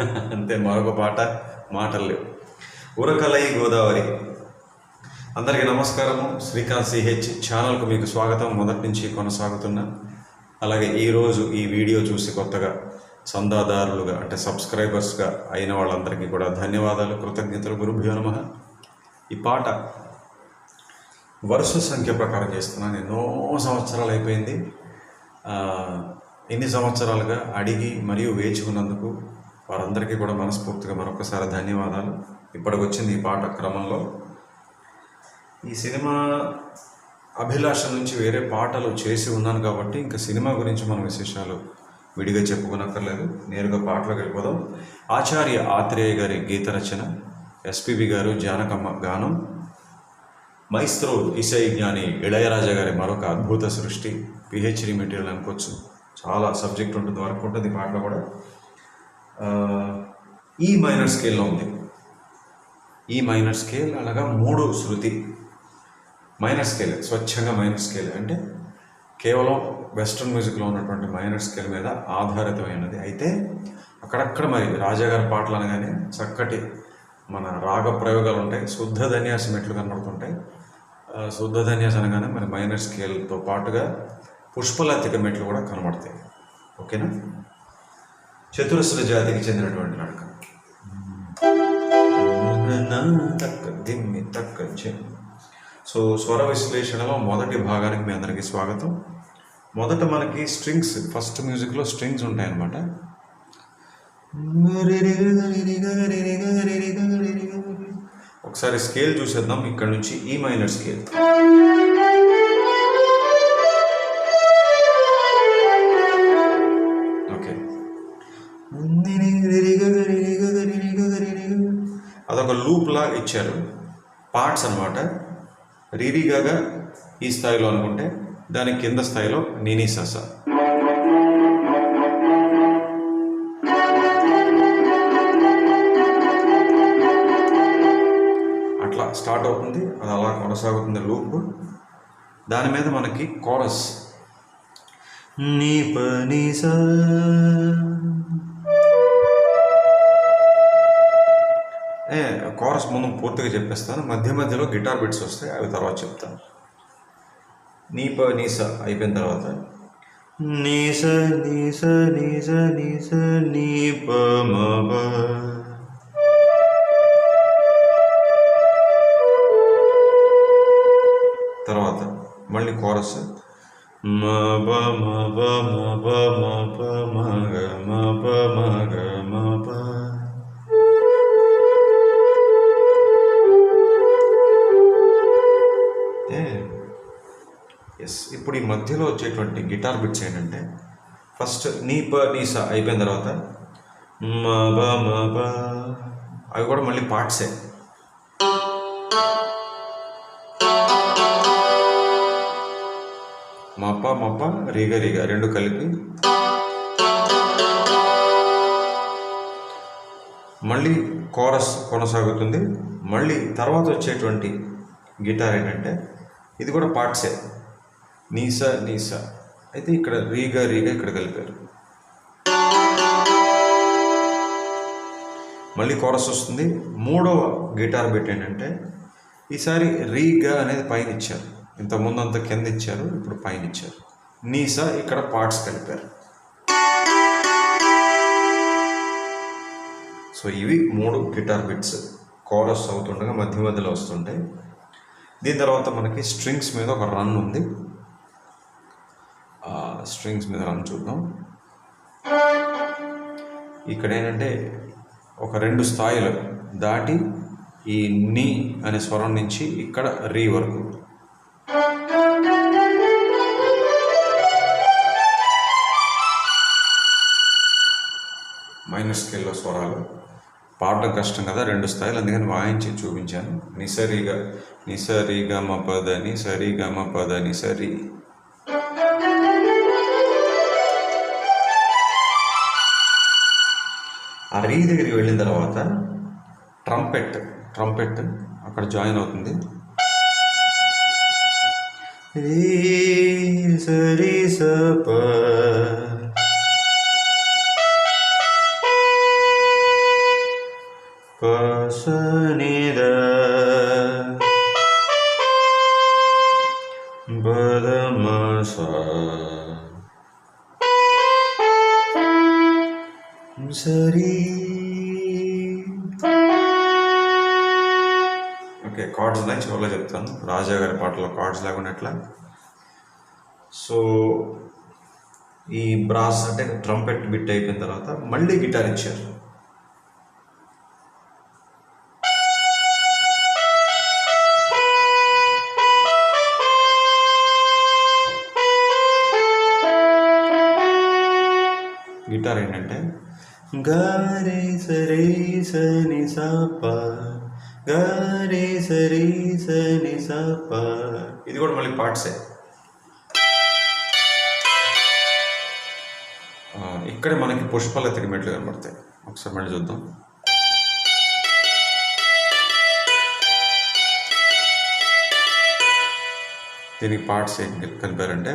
అంతే మరొక పాట మాటలు లేవు. ఉరకలై గోదావరి. అందరికీ నమస్కారము. శ్రీకాంత్ సిహెచ్ ఛానల్కు మీకు స్వాగతం. మొదటి నుంచి కొనసాగుతున్నా. అలాగే ఈరోజు ఈ వీడియో చూసి కొత్తగా చందాదారులుగా అంటే సబ్స్క్రైబర్స్గా అయిన వాళ్ళందరికీ కూడా ధన్యవాదాలు కృతజ్ఞతలు. గురుభ్యో నమ. ఈ పాట వరుస సంఖ్య ప్రకారం చేస్తున్నాను ఎన్నో సంవత్సరాలు అయిపోయింది. ఎన్ని సంవత్సరాలుగా అడిగి మరియు వేచి ఉన్నందుకు వారందరికీ కూడా మనస్ఫూర్తిగా మరొకసారి ధన్యవాదాలు. ఇప్పటికి వచ్చింది ఈ పాట క్రమంలో. ఈ సినిమా అభిలాష నుంచి వేరే పాటలు చేసి ఉన్నాను కాబట్టి ఇంకా సినిమా గురించి మనం విశేషాలు విడిగా చెప్పుకోనక్కర్లేదు. నేరుగా పాటలోకి వెళ్ళిపోదాం. ఆచార్య ఆత్రేయ గారి గీత రచన ఎస్పిబి గారు జానకమ్మ గానం మైస్త్రో ఇసై జ్ఞాని ఇళయరాజా గారి మరొక అద్భుత సృష్టి పిహెచ్డి మెటీరియల్ అనుకోవచ్చు. చాలా సబ్జెక్ట్ ఉంటుంది వరకు ఉంటుంది పాటలు పాటలో కూడా. ఈ మైనర్ స్కేల్లో ఉంది. ఈ మైనర్ స్కేల్ అనగా మూడు శృతి. మైనర్ స్కేల్ స్వచ్ఛంగా మైనర్ స్కేల్ అంటే కేవలం వెస్ట్రన్ మ్యూజిక్లో ఉన్నటువంటి మైనర్ స్కేల్ మీద ఆధారితమైనది. అయితే అక్కడక్కడ మరి రాజాగారి పాటలు అనగానే చక్కటి మన రాగ ప్రయోగాలు ఉంటాయి. శుద్ధ ధన్యాస మెట్లు కనబడుతుంటాయి. శుద్ధ ధన్యాస అనగానే మరి మైనర్ స్కేల్తో పాటుగా పుష్పలతిక మెట్లు కూడా కనబడతాయి. ఓకేనా? చతురస్ర జాతికి చెందినటువంటి నడక. తక్క దిమ్మి తక్క సో స్వర విశ్లేషణలో మొదటి భాగానికి మీ అందరికీ స్వాగతం. మొదట మనకి స్ట్రింగ్స్ ఫస్ట్ మ్యూజిక్లో స్ట్రింగ్స్ ఉంటాయన్నమాట. ఒకసారి స్కేల్ చూసేద్దాం ఇక్కడ నుంచి ఈ మైనర్ స్కేల్. ఇచ్చారు. పార్ట్స్ అనమాట రీరిగాగా ఈ స్థాయిలో అనుకుంటే దాని కింద స్థాయిలో నీని సస అట్లా స్టార్ట్ అవుతుంది. అది అలా కొనసాగుతుంది లూప్. దాని మీద మనకి కోరస్ నీ పని కోరస్ ముందు పూర్తిగా చెప్పేస్తాను. మధ్య మధ్యలో గిటార్ బిట్స్ వస్తాయి అవి తర్వాత చెప్తాను. నీప నీస అయిపోయిన తర్వాత. నీస నీస నీస నీస నీప మబ తర్వాత మళ్ళీ కోరస్ మబ మబ మబ మబ మగ మబ మగ మబ ఎస్ ఇప్పుడు ఈ మధ్యలో వచ్చేటువంటి గిటార్ బిట్స్ ఏంటంటే ఫస్ట్ నీ ప నీ స అయిపోయిన తర్వాత బ మ బ అవి కూడా మళ్ళీ పార్ట్సే. మప్ప మప రీగ రీగ రెండు కలిపి మళ్ళీ కోరస్ కొనసాగుతుంది. మళ్ళీ తర్వాత వచ్చేటువంటి గిటార్ ఏంటంటే ఇది కూడా పార్ట్సే. నీసా నీసా. అయితే ఇక్కడ రీగా రీగా ఇక్కడ కలిపారు. మళ్ళీ కోరస్ వస్తుంది. మూడవ గిటార్ బిట్ ఏంటంటే ఈసారి రీగా అనేది పైన ఇచ్చారు ఇంతకుముందు అంత కింద ఇచ్చారు ఇప్పుడు పైన ఇచ్చారు నీసా ఇక్కడ పార్ట్స్ కలిపారు. సో ఇవి మూడు గిటార్ బిట్స్. కోరస్ అవుతుండగా మధ్య మధ్యలో వస్తుంటాయి. దీని తర్వాత మనకి స్ట్రింగ్స్ మీద ఒక రన్ ఉంది. స్ట్రింగ్స్ మీద మనం చూద్దాం. ఇక్కడ ఏంటంటే ఒక రెండు స్థాయిలు దాటి ఈ నీ అనే స్వరం నుంచి ఇక్కడ రీ వరకు. మైనర్ స్కేల్లో స్వరాలు. పాడడం కష్టం కదా రెండు స్థాయిలు అందుకని వాయించి చూపించాను. నిసరిగా నిసరిగా మ పద నిసరిగా మ పద నిసరి. మరీ దగ్గరికి వెళ్ళిన తర్వాత ట్రంపెట్ ట్రంపెట్ అక్కడ జాయిన్ అవుతుంది. రీ సరి సప వాటిలో కార్డ్స్ లేకుండా ఎట్లా? సో ఈ బ్రాస్ అంటే ట్రంపెట్ బిట్ అయిపోయిన తర్వాత మళ్ళీ గిటార్ ఇచ్చారు. గిటార్ ఏంటంటే గారే సరే సని సాపా గారే సరి సని సప. ఇది కూడా మళ్ళీ పార్ట్సే. ఇక్కడ మనకి మనకి పుష్పలతకి మెట్లు కనబడతాయి. ఒకసారి మళ్ళీ చూద్దాం. దీనికి పార్ట్స్ ఏం కలిపారంటే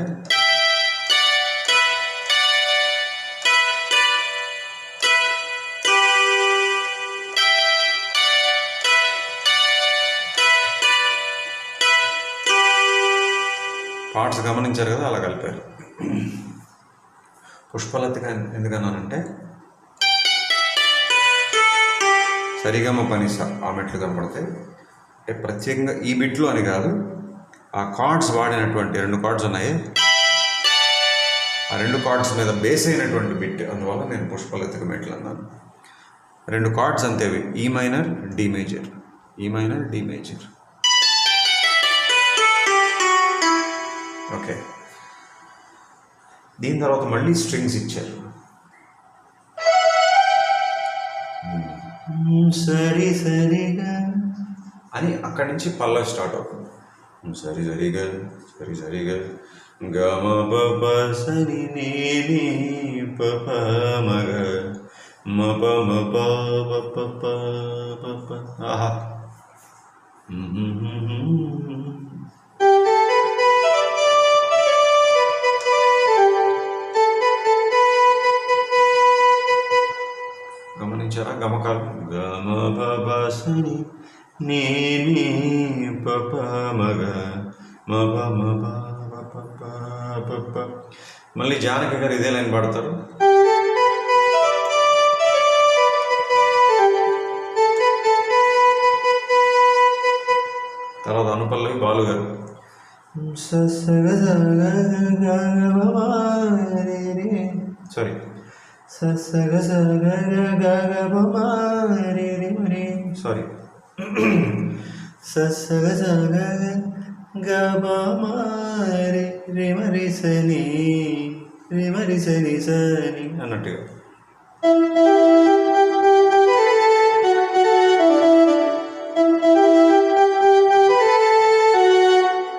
పార్ట్స్ గమనించారు కదా అలా కలిపారు. పుష్పలతిక ఎందుకన్నానంటే సరిగమ పనిస ఆ మెట్లు కనబడతాయి అంటే ప్రత్యేకంగా ఈ బిట్లు అని కాదు ఆ కార్డ్స్ వాడినటువంటి రెండు కార్డ్స్ ఉన్నాయి. ఆ రెండు కార్డ్స్ మీద బేస్ అయినటువంటి బిట్ అందువల్ల నేను పుష్పలతిక మెట్లు అన్నాను. రెండు chords అంతేవి E minor D major E minor D major okay. దీని తర్వాత మళ్ళీ స్ట్రింగ్స్ ఇచ్చారు. సరి సరిగా. అని అక్కడి నుంచి పల్లవి స్టార్ట్ అవుతుంది. సరి సరిగా సరి సరిగా. గమ పప సరి నేనే పప మగ మప మప పప పప ఆహా. గమకాలు గమ పప నీ నేనే పప మగ మప మప మళ్ళీ జానకి గారు ఇదే లైన్ పాడతారు తర్వాత అనుపల్లవి బాలు గారు సారీ ససగ సగ గగ బమారి రి సారీ ససగ సగ గబమారి రి సని రిమరి సని సని అన్నట్టుగా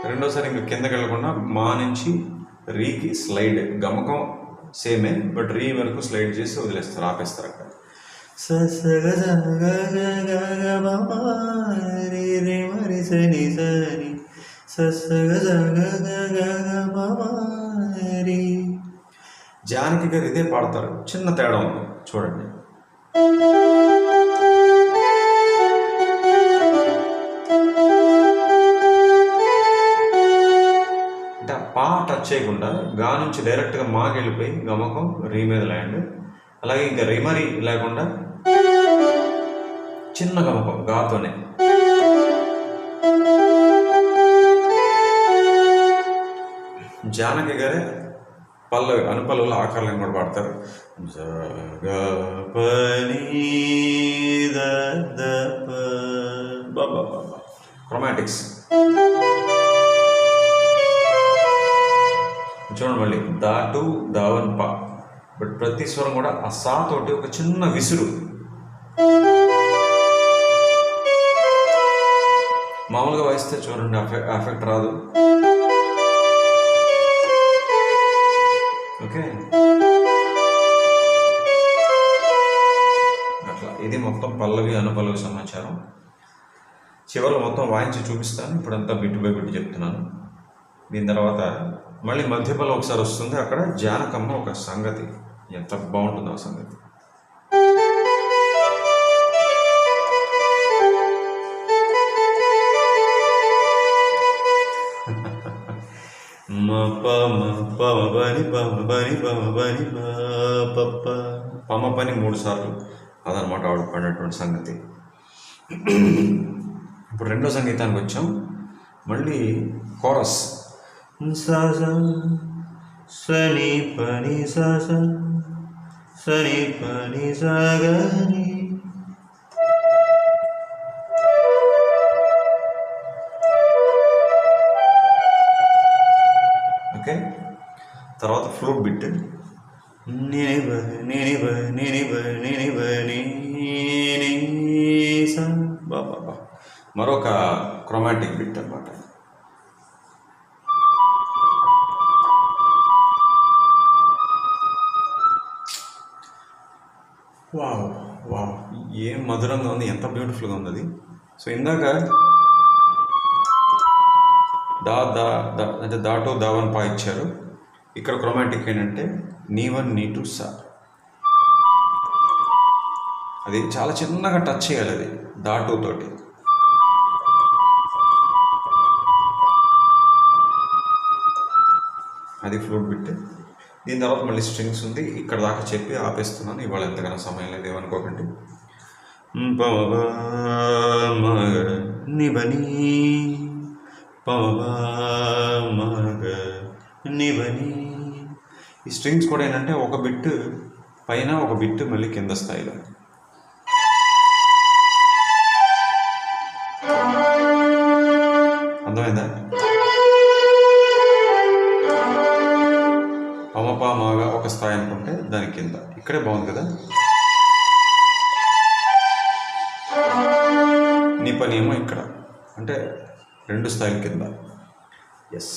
రెండోసారి ఇంకా కిందకి వెళ్ళకుండా మా నుంచి రీకి స్లైడ్ గమకం సేమే బట్ రీ వరకు స్లైడ్ చేసి వదిలేస్తారు ఆపేస్తారు అక్కడ. సని సని జానకి గారు ఇదే పాడతారు. చిన్న తేడా ఉంది. చూడండి. టచ్ చేయకుండా గా నుంచి డైరెక్ట్గా మాకి వెళ్ళిపోయి గమకం రీ మీద ల్యాండ్ అలాగే ఇంకా రిమరి లేకుండా చిన్న గమకం గాతోనే జానకి గారే పల్లవి అనుపల్లవుల ఆకారాలను కూడా పాడతారు క్రొమాటిక్స్ చూడండి మళ్ళీ. దా టు దావన్ పా. బట్ ప్రతి స్వరం కూడా ఆ సా తోటి ఒక చిన్న విసురు. మామూలుగా వాయిస్తే చూడండి ఎఫెక్ట్ రాదు. ఓకే? అట్లా. ఇది మొత్తం పల్లవి అనుపల్లవి సమాచారం చివరిలో మొత్తం వాయించి చూపిస్తాను. ఇప్పుడంతా బిట్టు బై బిట్టు చెప్తున్నాను. దీని తర్వాత మళ్ళీ మధ్యపల్లి ఒకసారి వస్తుంది. అక్కడ జానకమ్మ ఒక సంగతి. ఎంత బాగుంటుందో ఆ సంగతి. మ ప మ ప పమ పని మూడు సార్లు అదనమాట ఆవిడ పడినటువంటి సంగతి. ఇప్పుడు రెండో సంగీతానికి వచ్చాం. మళ్ళీ కోరస్. సని పని సని పని సాగని ఓకే. తర్వాత ఫ్లూట్ బిట్. నినిబ నినిబ నినిబ నినిబ నీ సా. బాబా మరొక క్రొమాటిక్ బిట్ అన్నమాట. ఏం మధురంగా ఉంది ఎంత బ్యూటిఫుల్గా ఉంది అది. సో ఇందాక దా దా దా అంటే దాటో దావన్ పా ఇచ్చారు. ఇక్కడ క్రొమాటిక్ ఏంటంటే నీ వన్ నీ టు సా. అది చాలా చిన్నగా టచ్ చేయాలి అది దాటు తోటి. అది ఫ్లూట్ బిట్ దీని తర్వాత మళ్ళీ స్ట్రింగ్స్ ఉంది. ఇక్కడ దాకా చెప్పి ఆపేస్తున్నాను. ఇవాళ ఎంతగానో సమయం లేదు ఏమనుకోకండి. నిబని పమ మగ నిబని ఈ స్ట్రింగ్స్ కూడా ఏంటంటే ఒక బిట్ పైన ఒక బిట్ మళ్ళీ కింద స్థాయిలో. అర్థమైందా? పమపామాగా ఒక స్థాయి అనుకుంటే దాని కింద. ఇక్కడే బాగుంది కదా? పని ఏమో ఇక్కడ. అంటే రెండు స్థాయిల కింద. ఎస్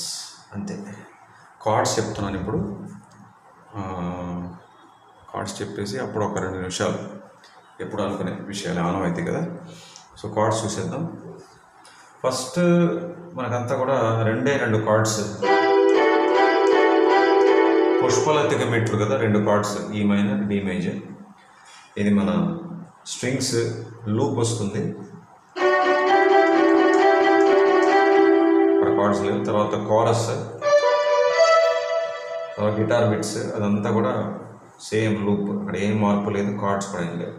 అంతే. కార్డ్స్ చెప్తున్నాను ఇప్పుడు. కార్డ్స్ చెప్పేసి అప్పుడు ఒక రెండు నిమిషాలు ఎప్పుడు అనుకునే విషయాలు ఆనమైతే కదా. సో కార్డ్స్ చూసేద్దాం. ఫస్ట్ మనకంతా కూడా రెండే రెండు కార్డ్స్ పుష్పలతిక మెట్లు కదా రెండు కార్డ్స్ ఈ మైనర్ డి మేజర్ ఇది మన స్ట్రింగ్స్ లూప్ వస్తుంది. కార్డ్స్ లేవు తర్వాత కోరస్ తర్వాత గిటార్ బిట్స్ అదంతా కూడా సేమ్ లూప్ అక్కడ ఏం మార్పు లేదు కార్డ్స్ కూడా ఏం లేవు.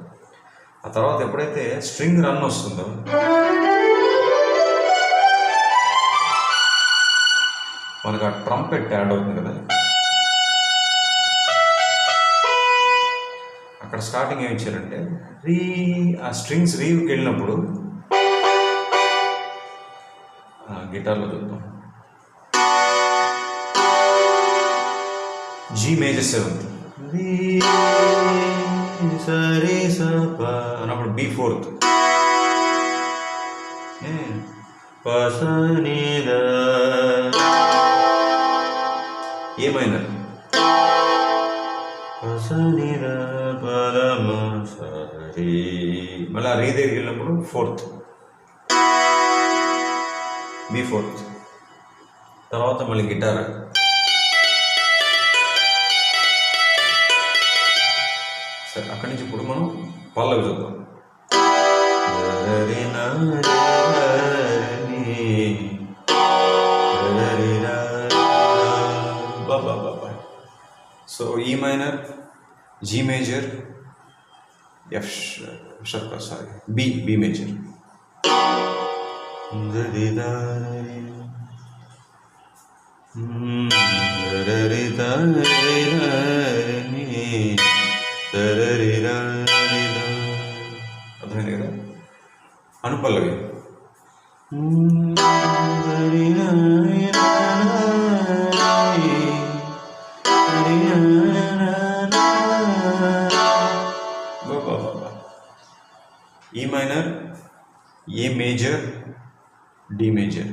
ఆ తర్వాత ఎప్పుడైతే స్ట్రింగ్ రన్ వస్తుందో మనకు ఆ ట్రంపెట్ యాడ్ అవుతుంది కదా. అక్కడ స్టార్టింగ్ ఏమి ఇచ్చారంటే రీ ఆ స్ట్రింగ్స్ రీవ్కి వెళ్ళినప్పుడు గిటార్లో చూద్దాం జీ మేజర్ సెవెంత్ సరి సప అన్నప్పుడు బి ఫోర్త్ ఏమైనా మళ్ళీ రీ దగ్గరికి వెళ్ళినప్పుడు ఫోర్త్ బి ఫోర్త్. తర్వాత మళ్ళీ గిటార్. సరే అక్కడి నుంచి ఇప్పుడు మనం పల్లవి చూద్దాం. బాబా so E minor G major F sharp sorry B B major అర్థమైంది కదా? అనుపల్లవి. E minor A major D major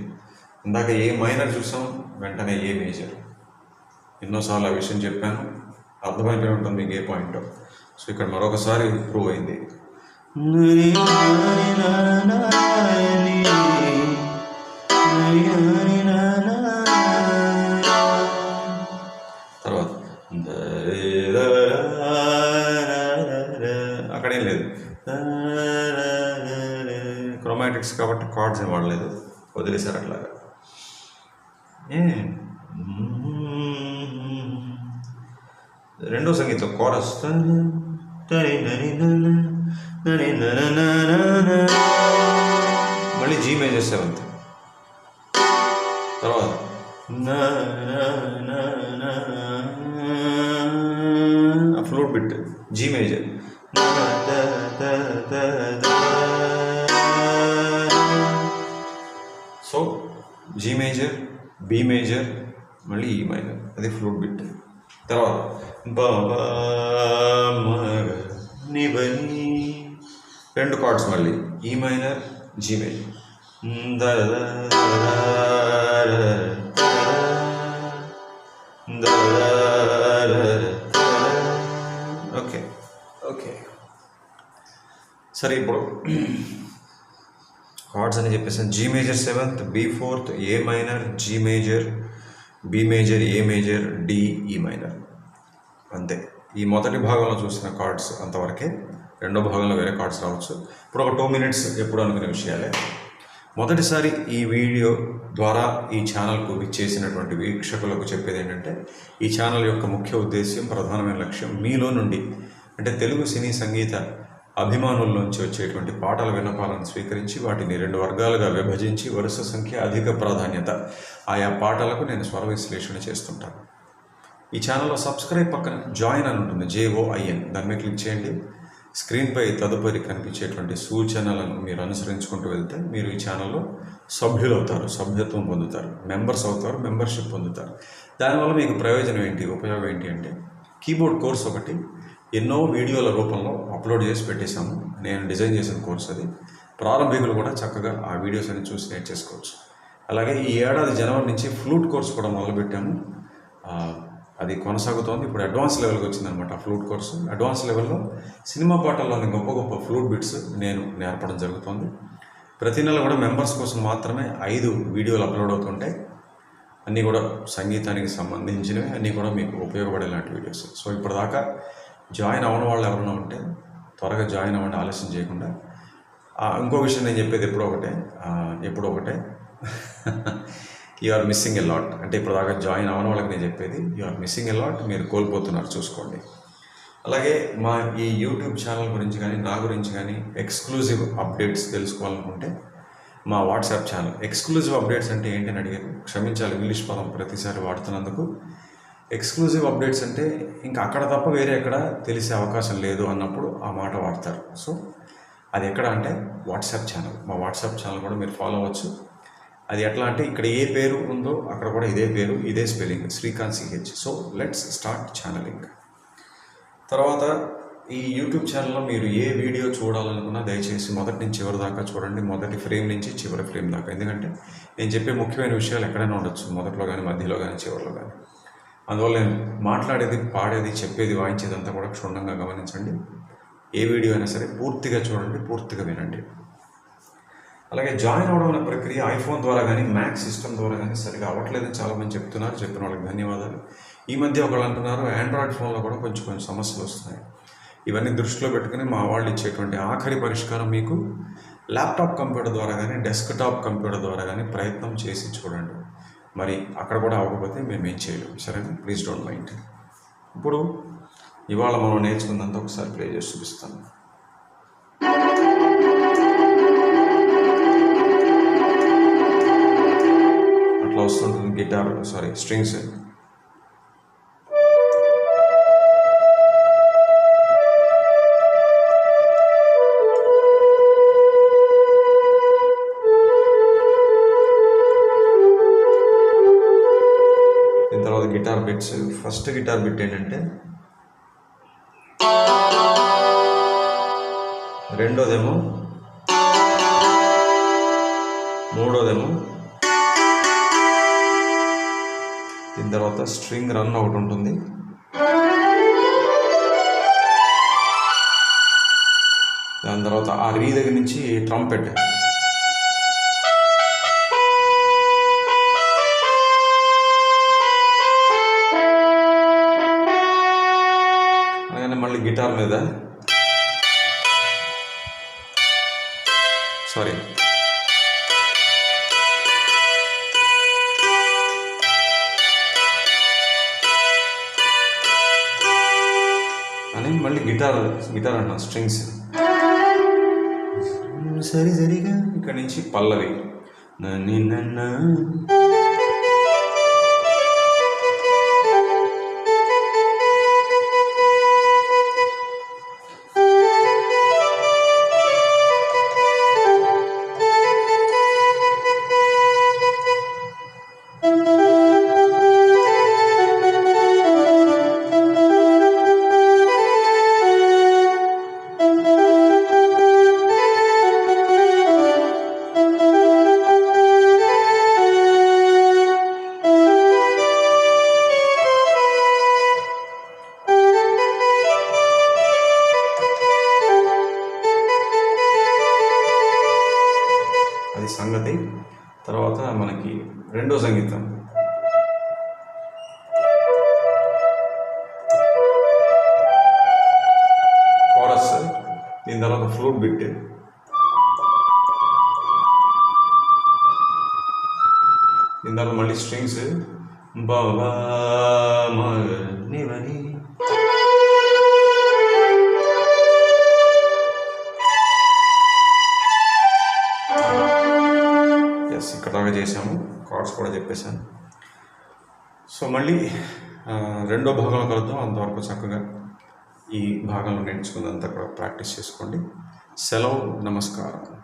ఇందాక ఏ మైనర్ చూసాం వెంటనే ఏ మేజర్ ఎన్నోసార్లు ఆ విషయం చెప్పాను. అర్థమైపోయి ఉంటుంది మీకు ఏ పాయింట్ సో ఇక్కడ మరొకసారి ప్రూవ్ అయింది. తర్వాత అక్కడేం లేదు. క్రోమాటిక్స్ కాబట్టి కార్డ్స్ ఏం వాడలేదు. వదిలేశారు అట్లాగా. ఏ రెండో సంగీతం కోరస్. మళ్ళీ జీ మేజర్ సెవెంత్ తర్వాత. Floor bit G major G major B major మళ్ళీ ఈ మైనర్ అది ఫ్లూట్ బిట్ తర్వాత బాబా నిబని రెండు కార్డ్స్ మళ్ళీ. E minor G major okay. Okay. సరే ఇప్పుడు కార్డ్స్ అని చెప్పేసి G major seventh B fourth A minor G major B major A major D E minor అంతే. ఈ మొదటి భాగంలో చూసిన కార్డ్స్ అంతవరకే. రెండో భాగంలో వేరే కార్డ్స్ రావచ్చు. ఇప్పుడు ఒక టూ మినిట్స్ ఎప్పుడు అనుకునే విషయాలే. మొదటిసారి ఈ వీడియో ద్వారా ఈ ఛానల్కు చేసినటువంటి వీక్షకులకు చెప్పేది ఏంటంటే ఈ ఛానల్ యొక్క ముఖ్య ఉద్దేశ్యం ప్రధానమైన లక్ష్యం మీలో నుండి అంటే తెలుగు సినీ సంగీత అభిమానుల్లోంచి వచ్చేటువంటి పాటల విన్నపాలను స్వీకరించి వాటిని రెండు వర్గాలుగా విభజించి వరుస సంఖ్య అధిక ప్రాధాన్యత ఆయా పాటలకు నేను స్వర విశ్లేషణ చేస్తుంటాను. ఈ ఛానల్లో సబ్స్క్రైబ్ పక్కన జాయిన్ అని ఉంటుంది జేఓఐఎన్ దాని మీద క్లిక్ చేయండి. స్క్రీన్పై తదుపరి కనిపించేటువంటి సూచనలను మీరు అనుసరించుకుంటూ వెళ్తే మీరు ఈ ఛానల్లో సభ్యులు అవుతారు సభ్యత్వం పొందుతారు మెంబర్స్ అవుతారు మెంబర్షిప్ పొందుతారు. దానివల్ల మీకు ప్రయోజనం ఏంటి ఉపయోగం ఏంటి అంటే కీబోర్డ్ కోర్స్ ఒకటి ఎన్నో వీడియోల రూపంలో అప్లోడ్ చేసి పెట్టేశాము. నేను డిజైన్ చేసిన కోర్స్ అది. ప్రారంభికులు కూడా చక్కగా ఆ వీడియోస్ అన్ని చూసి నేర్చేసుకోవచ్చు అలాగే ఈ ఏడాది జనవరి నుంచి ఫ్లూట్ కోర్స్ కూడా మొదలుపెట్టాము. అది కొనసాగుతోంది. ఇప్పుడు అడ్వాన్స్ లెవెల్కి వచ్చిందనమాట ఆ ఫ్లూట్ కోర్సు. అడ్వాన్స్ లెవెల్లో సినిమా పాటల్లోని గొప్ప గొప్ప ఫ్లూట్ బిట్స్ నేను నేర్పడం జరుగుతోంది. ప్రతి నెల కూడా మెంబర్స్ కోసం మాత్రమే ఐదు వీడియోలు అప్లోడ్ అవుతుంటాయి. అన్నీ కూడా సంగీతానికి సంబంధించినవి. అన్నీ కూడా మీకు ఉపయోగపడేలాంటి వీడియోస్. సో ఇప్పటిదాకా జాయిన్ అవ్వని వాళ్ళు ఎవరైనా ఉంటే త్వరగా జాయిన్ అవ్వండి ఆలస్యం చేయకుండా. ఇంకో విషయం నేను చెప్పేది ఎప్పుడో ఒకటే. ఎప్పుడో ఒకటే. You are missing a lot అంటే ఇప్పుడు దాకా జాయిన్ అవ్వని వాళ్ళకి నేను చెప్పేది you are missing a lot మీరు కోల్పోతున్నారు చూసుకోండి. అలాగే మా ఈ యూట్యూబ్ ఛానల్ గురించి కానీ నా గురించి కానీ ఎక్స్క్లూజివ్ అప్డేట్స్ తెలుసుకోవాలనుకుంటే మా వాట్సాప్ ఛానల్. ఎక్స్క్లూజివ్ అప్డేట్స్ అంటే ఏంటని అడిగారు. క్షమించాలి ఇంగ్లీష్ పదం ప్రతిసారి వాడుతున్నందుకు. ఎక్స్క్లూజివ్ అప్డేట్స్ అంటే ఇంకా అక్కడ తప్ప వేరే ఎక్కడ తెలిసే అవకాశం లేదు అన్నప్పుడు ఆ మాట వాడతారు. సో అది ఎక్కడ అంటే వాట్సాప్ ఛానల్. మా వాట్సాప్ ఛానల్ కూడా మీరు ఫాలో అవ్వచ్చు. అది ఎట్లా అంటే ఇక్కడ ఏ పేరు ఉందో అక్కడ కూడా ఇదే పేరు ఇదే spelling Srikanth C H so let's start channelling. తర్వాత ఈ యూట్యూబ్ ఛానల్లో మీరు ఏ వీడియో చూడాలనుకున్నా దయచేసి మొదటి నుంచి చివరి దాకా చూడండి. మొదటి ఫ్రేమ్ నుంచి చివరి ఫ్రేమ్ దాకా. ఎందుకంటే నేను చెప్పే ముఖ్యమైన విషయాలు ఎక్కడైనా ఉండొచ్చు. మొదట్లో కానీ మధ్యలో కానీ చివరిలో కానీ అందువల్ల నేను మాట్లాడేది పాడేది చెప్పేది వాయించేది అంతా కూడా క్షుణ్ణంగా గమనించండి. ఏ వీడియో అయినా సరే పూర్తిగా చూడండి పూర్తిగా వినండి. అలాగే జాయిన్ అవడం అనే ప్రక్రియ ఐఫోన్ ద్వారా కానీ మ్యాక్ సిస్టమ్ ద్వారా కానీ సరిగా అవ్వట్లేదని చాలామంది చెప్తున్నారు. చెప్పిన వాళ్ళకి ధన్యవాదాలు. ఈ మధ్య ఒకళ్ళు అంటున్నారు ఆండ్రాయిడ్ ఫోన్లో కూడా కొంచెం కొంచెం సమస్యలు వస్తున్నాయి. ఇవన్నీ దృష్టిలో పెట్టుకుని మా వాళ్ళు ఇచ్చేటువంటి ఆఖరి పరిష్కారం మీకు ల్యాప్టాప్ కంప్యూటర్ ద్వారా కానీ డెస్క్టాప్ కంప్యూటర్ ద్వారా కానీ ప్రయత్నం చేసి చూడండి. మరి అక్కడ కూడా అవ్వకపోతే మేము ఏం చేయలేము సరేనా? ప్లీజ్ డోంట్ మైండ్ ఇప్పుడు ఇవాళ మనం నేర్చుకుందంతా ఒకసారి ప్లే చేసి చూపిస్తాను. అట్లా వస్తుంటుంది guitar sorry strings bits first guitar bit ఏంటంటే రెండోదేమో మూడోదేమో దీని తర్వాత స్ట్రింగ్ రన్ ఒకటి ఉంటుంది. దాని తర్వాత ఆ రీ దగ్గర నుంచి ట్రంపెట్ మీద? సారీ అని మళ్ళీ గిటార్ గిటార్ అన్న స్ట్రింగ్స్. సరి సరిగా. ఇక్కడ నుంచి పల్లవి. నన్ను దీని తర్వాత ఫ్లూట్ బిట్ దీని తర్వాత మళ్ళీ స్ట్రింగ్స్ బాబా నివని ఎస్ ఇక్కడ దాకా చేసాము కార్డ్స్ కూడా చెప్పేశాను సో మళ్ళీ ఆ, రెండో భాగంలో కలుద్దాం అంతవరకు చక్కగా ఈ భాగంలో నేర్చుకున్నంత కూడా ప్రాక్టీస్ చేసుకోండి. సెలవు నమస్కారం.